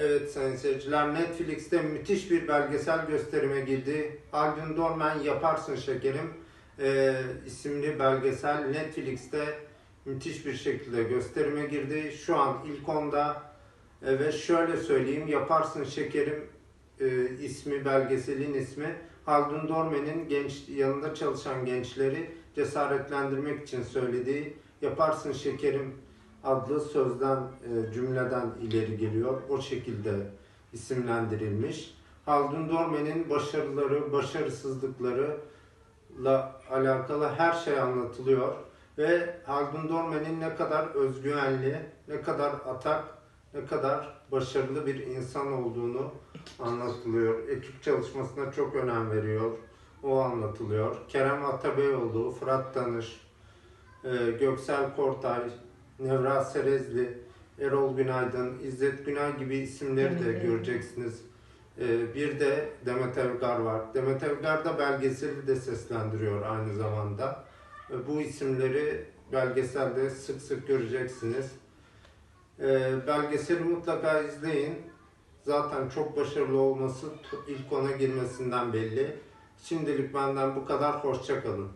Evet sayın seyirciler Netflix'te müthiş bir belgesel gösterime girdi. Haldun Dorman Yaparsın Şekerim e, isimli belgesel Netflix'te müthiş bir şekilde gösterime girdi. Şu an ilk onda e, ve şöyle söyleyeyim Yaparsın Şekerim e, ismi belgeselin ismi Haldun Dorman'in genç yanında çalışan gençleri cesaretlendirmek için söylediği Yaparsın Şekerim adlı sözden e, cümleden ileri geliyor. O şekilde isimlendirilmiş. Haldun Dorme'nin başarıları, başarısızlıklarıyla alakalı her şey anlatılıyor. Ve Haldun Dorme'nin ne kadar özgüvenli, ne kadar atak, ne kadar başarılı bir insan olduğunu anlatılıyor. Ekip çalışmasına çok önem veriyor. O anlatılıyor. Kerem Atabeyoğlu, Fırat Danış, e, Göksel Kortay, Nevra Serezli, Erol Günaydın, İzzet Günay gibi isimleri de Evet, göreceksiniz. E, bir de Demet Evgar var. Demet Evgar da belgeseli de seslendiriyor aynı zamanda. E, bu isimleri belgeselde sık sık göreceksiniz. E, belgeseli mutlaka izleyin. Zaten çok başarılı olması ilk ona girmesinden belli. Şimdilik benden bu kadar. Hoşçakalın.